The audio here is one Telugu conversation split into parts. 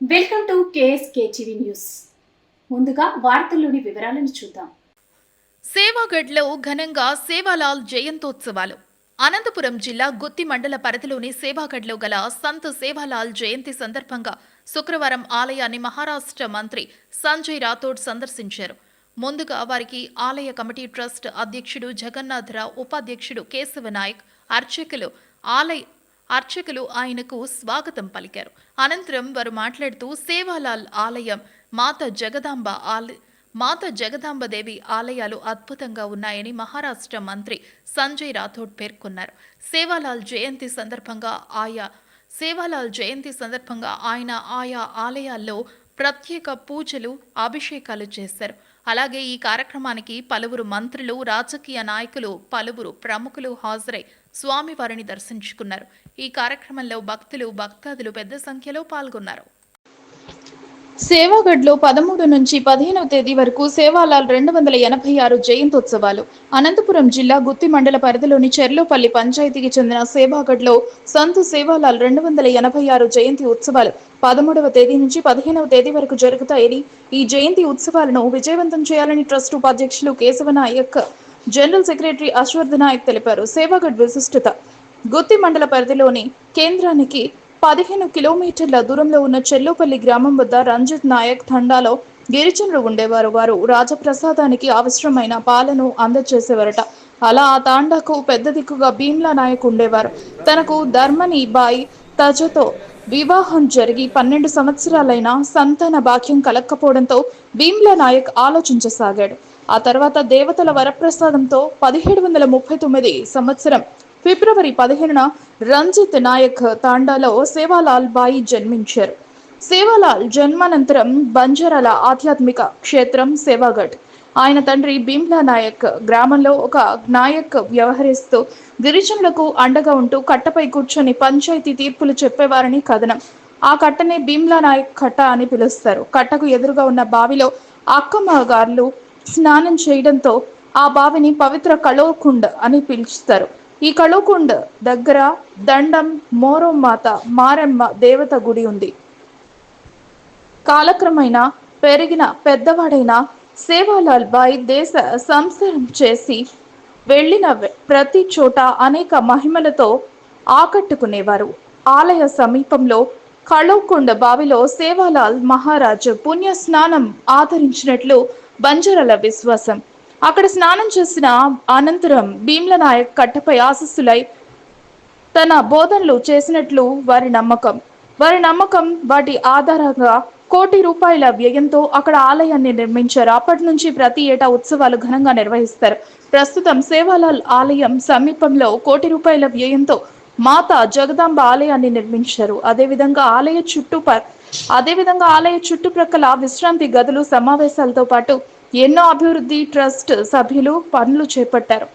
Welcome to news. ముందుగా వార్తల్లోని వివరాలను చూద్దాం. సేవాగఢ్లో ఘనంగా సేవాలాల్ జయంతోత్సవాలు. అనంతపురం జిల్లా గుత్తి మండల పరిధిలోని సేవాగఢ్లో గల సంత్ సేవాలాల్ జయంతి సందర్భంగా శుక్రవారం ఆలయాన్ని మహారాష్ట్ర మంత్రి సంజయ్ రాథోడ్ సందర్శించారు. ముందుగా వారికి ఆలయ కమిటీ ట్రస్ట్ అధ్యక్షుడు జగన్నాథరావు ఉపాధ్యక్షుడు కేశవ నాయక్ అర్చకులు ఆలయ అర్చకులు ఆయనకు స్వాగతం పలికారు. అనంతరం వారు మాట్లాడుతూ సేవాలాల్ ఆలయం మాత జగదాంబ ఆలయ మాత జగదాంబదేవి ఆలయాలు అద్భుతంగా ఉన్నాయని మహారాష్ట్ర మంత్రి సంజయ్ రాథోడ్ పేర్కొన్నారు. సేవాలాల్ జయంతి సందర్భంగా ఆయా సేవాలాల్ జయంతి సందర్భంగా ఆయన ఆయా ఆలయాల్లో ప్రత్యేక పూజలు అభిషేకాలు చేశారు. అలాగే ఈ కార్యక్రమానికి పలువురు మంత్రులు రాజకీయ నాయకులు పలువురు ప్రముఖులు హాజరై స్వామివారిని దర్శించుకున్నారు. ఈ కార్యక్రమంలో భక్తులు భక్తాదులు పెద్ద సంఖ్యలో పాల్గొన్నారు. సేవాగఢ్లో పదమూడు నుంచి పదిహేనవ తేదీ వరకు సేవాలాల్ రెండు వందల ఎనభై ఆరు జయంతోత్సవాలు. అనంతపురం జిల్లా గుత్తి మండల పరిధిలోని చెర్లోపల్లి పంచాయతీకి చెందిన సేవాగఢ్లో సంతు సేవాలాల్ రెండు వందల ఎనభై ఆరు జయంతి ఉత్సవాలు పదమూడవ తేదీ నుంచి పదిహేనవ తేదీ వరకు జరుగుతాయని ఈ జయంతి ఉత్సవాలను విజయవంతం చేయాలని ట్రస్ట్ ఉపాధ్యక్షులు కేశవ నాయక్ జనరల్ సెక్రటరీ అశ్వర్ధ నాయక్ తెలిపారు. సేవాగఢ్ విశిష్టత గుత్తి మండల పరిధిలోని కేంద్రానికి పదిహేను కిలోమీటర్ల దూరంలో ఉన్న చెల్లోపల్లి గ్రామం వద్ద రంజిత్ నాయక్ తండాలో గిరిజనులు ఉండేవారు. వారు రాజప్రసాదానికి అవసరమైన పాలను అందజేసేవారట. అలా ఆ తాండాకు పెద్ద దిక్కుగా భీమ్లా నాయక్ ఉండేవారు. తనకు ధర్మని బాయి తజతో వివాహం జరిగి పన్నెండు సంవత్సరాలైన సంతాన భాగ్యం కలక్కపోవడంతో భీమ్లా నాయక్ ఆలోచించసాగాడు. ఆ తర్వాత దేవతల వరప్రసాదంతో పదిహేడు వందల ముప్పై తొమ్మిది సంవత్సరం ఫిబ్రవరి పదిహేనున రంజిత్ నాయక్ తాండాలో సేవాలాల్ బాయి జన్మించారు. సేవాలాల్ జన్మానంతరం బంజారాల ఆధ్యాత్మిక క్షేత్రం సేవాగఢ్ ఆయన తండ్రి భీమ్లా నాయక్ గ్రామంలో ఒక నాయక్ వ్యవహరిస్తూ గిరిజనులకు అండగా ఉంటూ కట్టపై కూర్చొని పంచాయతీ తీర్పులు చెప్పేవారని కథనం. ఆ కట్టనే భీమ్లా నాయక్ కట్ట అని పిలుస్తారు. కట్టకు ఎదురుగా ఉన్న బావిలో అక్కమ్మ గారులు స్నానం చేయడంతో ఆ బావిని పవిత్ర కళోకుండ్ అని పిలుస్తారు. ఈ కళోకుండ్ దగ్గర దండం మోరమ్మాత మారమ్మ దేవత గుడి ఉంది. కాలక్రమేణా పెరిగిన పెద్దవాడైన సేవాలాల్ బాయ్ దేశ సంసారం చేసి వెళ్ళిన ప్రతి చోట అనేక మహిమలతో ఆకట్టుకునేవారు. ఆలయ సమీపంలో కళోకుండ బావిలో సేవాలాల్ మహారాజ్ పుణ్య స్నానం ఆదరించినట్లు బంజరల విశ్వాసం. అక్కడ స్నానం చేసిన అనంతరం భీమ్ల నాయక్ కట్టపై ఆశస్సులై తన బోధనలు చేసినట్లు వారి నమ్మకం. వారి నమ్మకం వాటి ఆధారంగా కోటి రూపాయల వ్యయంతో అక్కడ ఆలయాన్ని నిర్మించారు. అప్పటి నుంచి ప్రతి ఏటా ఉత్సవాలు ఘనంగా నిర్వహిస్తారు. ప్రస్తుతం సేవాలాల్ ఆలయం సమీపంలో కోటి రూపాయల వ్యయంతో మాత జగదాంబ ఆలయాన్ని నిర్మించారు. అదేవిధంగా ఆలయ చుట్టూ అదేవిధంగా ఆలయ చుట్టుప్రక్కల విశ్రాంతి గదులు సమావేశాలతో పాటు ఎన్నో అభివృద్ధి ట్రస్ట్ సభ్యులు పనులు చేపట్టారు.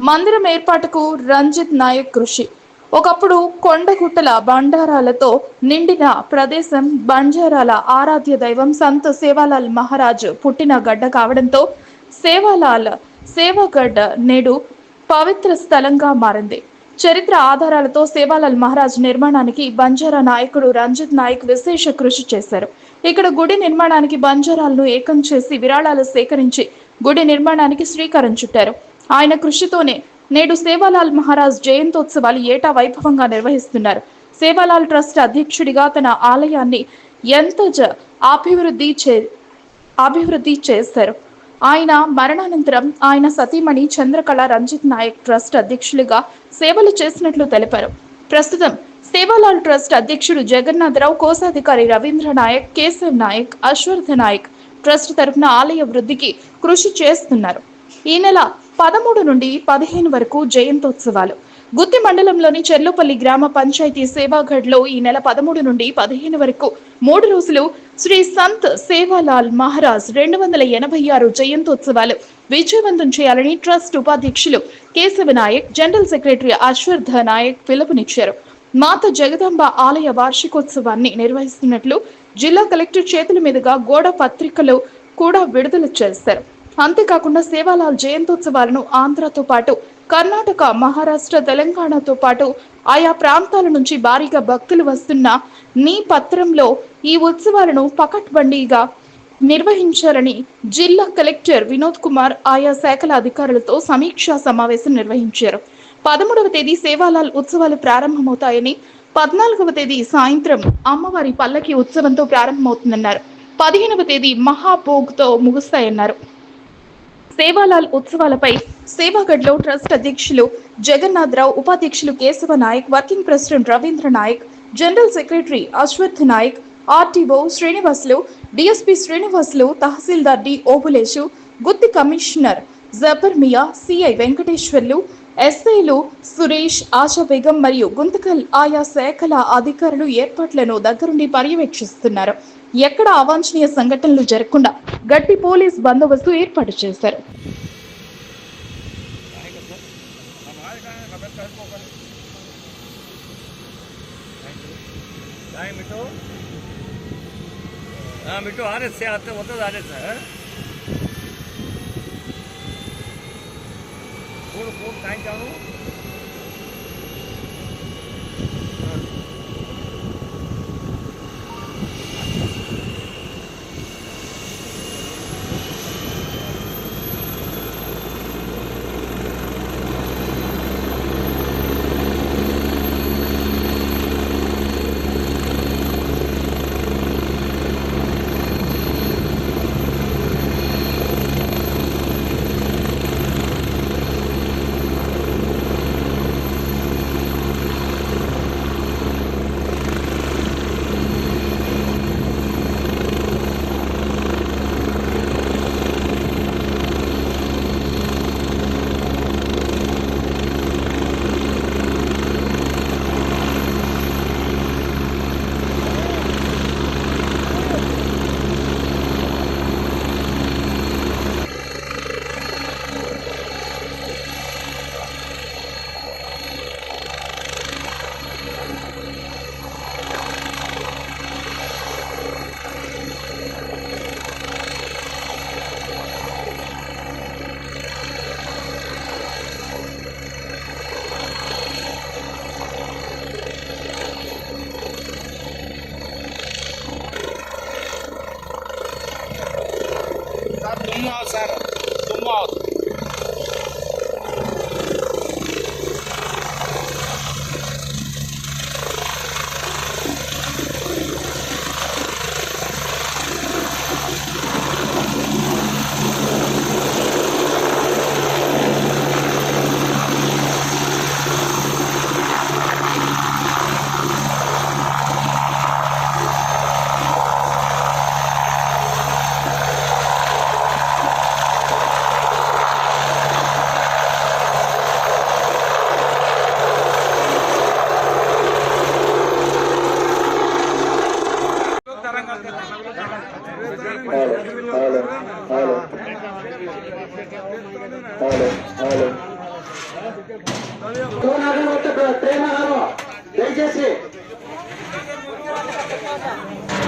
మందిరం ఏర్పాటుకు రంజిత్ నాయక్ కృషి. ఒకప్పుడు కొండగుట్టల బండారాలతో నిండిన ప్రదేశం బంజారాల ఆరాధ్య దైవం సంత్ సేవాలాల్ మహారాజ్ పుట్టిన గడ్డ కావడంతో సేవాలాల్ సేవాగడ్డ నేడు పవిత్ర స్థలంగా మారింది. చరిత్ర ఆధారాలతో సేవాలాల్ మహారాజ్ నిర్మాణానికి బంజారా నాయకుడు రంజిత్ నాయక్ విశేష కృషి చేశారు. ఇక్కడ గుడి నిర్మాణానికి బంజారాలను ఏకం చేసి విరాళాలు సేకరించి గుడి నిర్మాణానికి శ్రీకారం చుట్టారు. ఆయన కృషితోనే నేడు సేవాలాల్ మహారాజ్ జయంతోత్సవాలు ఏటా వైభవంగా నిర్వహిస్తున్నారు. సేవాలాల్ ట్రస్ట్ అధ్యక్షుడిగా తన ఆలయాన్ని ఎంత జ- అభివృద్ధి చే అభివృద్ధి చేశారు. ఆయన మరణానంతరం ఆయన సతీమణి చంద్రకళ రంజిత్ నాయక్ ట్రస్ట్ అధ్యక్షులుగా సేవలు చేసినట్లు తెలిపారు. ప్రస్తుతం సేవాలాల్ ట్రస్ట్ అధ్యక్షుడు జగన్నాథరావు కోశాధికారి రవీంద్ర నాయక్ కేశవ్ నాయక్ అశ్వర్ధ నాయక్ ట్రస్ట్ తరఫున ఆలయ వృద్ధికి కృషి చేస్తున్నారు. ఈ నెల పదమూడు నుండి పదిహేను వరకు జయంతోత్సవాలు. గుత్తి మండలంలోని చెర్లోపల్లి గ్రామ పంచాయతీ సేవాగఢ్లో ఈ నెల పదమూడు నుండి పదిహేను వరకు మూడు రోజులు శ్రీ సంత్ సేవాలాల్ మహారాజ్ రెండు వందల ఎనభై ఆరు జయంతోత్సవాలు విజయవంతం చేయాలని ట్రస్ట్ ఉపాధ్యక్షులు కేశవ నాయక్ జనరల్ సెక్రటరీ అశ్వర్ధ నాయక్ పిలుపునిచ్చారు. మాత జగదాంబ ఆలయ వార్షికోత్సవాన్ని నిర్వహిస్తున్నట్లు జిల్లా కలెక్టర్ చేతుల మీదుగా గోడ పత్రికలు కూడా విడుదల చేస్తారు అంతేకాకుండా సేవాలాల్ జయంతోత్సవాలను ఆంధ్రతో పాటు కర్ణాటక మహారాష్ట్ర తెలంగాణతో పాటు ఆయా ప్రాంతాల నుంచి భారీగా భక్తులు వస్తున్న నీ పత్రంలో ఈ ఉత్సవాలను పకడ్బండీగా నిర్వహించాలని జిల్లా కలెక్టర్ వినోద్ కుమార్ ఆయా శాఖల అధికారులతో సమీక్షా సమావేశం నిర్వహించారు. పదమూడవ తేదీ సేవాలాల్ ఉత్సవాలు ప్రారంభమవుతాయని పద్నాలుగవ తేదీ సాయంత్రం అమ్మవారి పల్లకి ఉత్సవంతో ప్రారంభమవుతుందన్నారు. పదిహేనవ తేదీ మహాభోగ్తో ముగుస్తాయన్నారు. సేవాలాల్ ఉత్సవాలపై సేవాగఢ్లో ట్రస్ట్ అధ్యక్షులు జగన్నాథరావు ఉపాధ్యక్షులు Keshava Nayak working president Ravindra Nayak general secretary Ashwath Nayak RTO Srinivasulu DSP Srinivasulu తహసీల్దార్ D Obuleshu Gutti commissioner Jabar Miya CI Venkateswarlu ఎస్ఐలు సురేష్ ఆశా బేగం మరియు గుంతకల్ ఆయా శాఖల అధికారులు ఏర్పాట్లను దగ్గరుండి పర్యవేక్షిస్తున్నారు. ఎక్కడ అవాంఛనీయ సంఘటనలు జరగకుండా గట్టి పోలీస్ బందోబస్తు ఏర్పాటు చేశారు. Mittu no, sir. హలో దయచేసి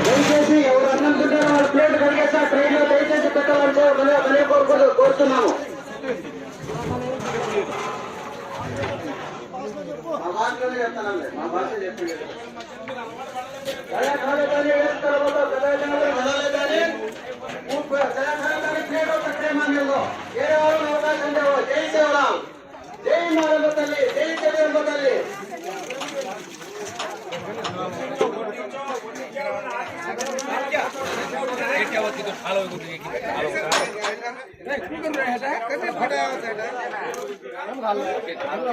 దయచేసి ఎవరు అన్నం తింటారో వాళ్ళ ప్లేట్ కడిగేస్తా ట్రైన్లో దయచేసి పెట్టాలంటే కోరుకో కోరుతున్నాము మా భాషలోనే చెప్తానండి మా భాష చెప్పండి ಎಲ್ಲರೂ ತಟ್ಟೆ ಮಾಡಬೇಕು ಬೇರೆಯವರು ನೋಡ್ತಾ ತಂದೆವು ಜೈ ಸೇವರಾಮ್ ಜೈ ಮಾರಬದಲ್ಲಿ ಜೈ ಸೇವರಲ್ಲಿ ভালো ভালো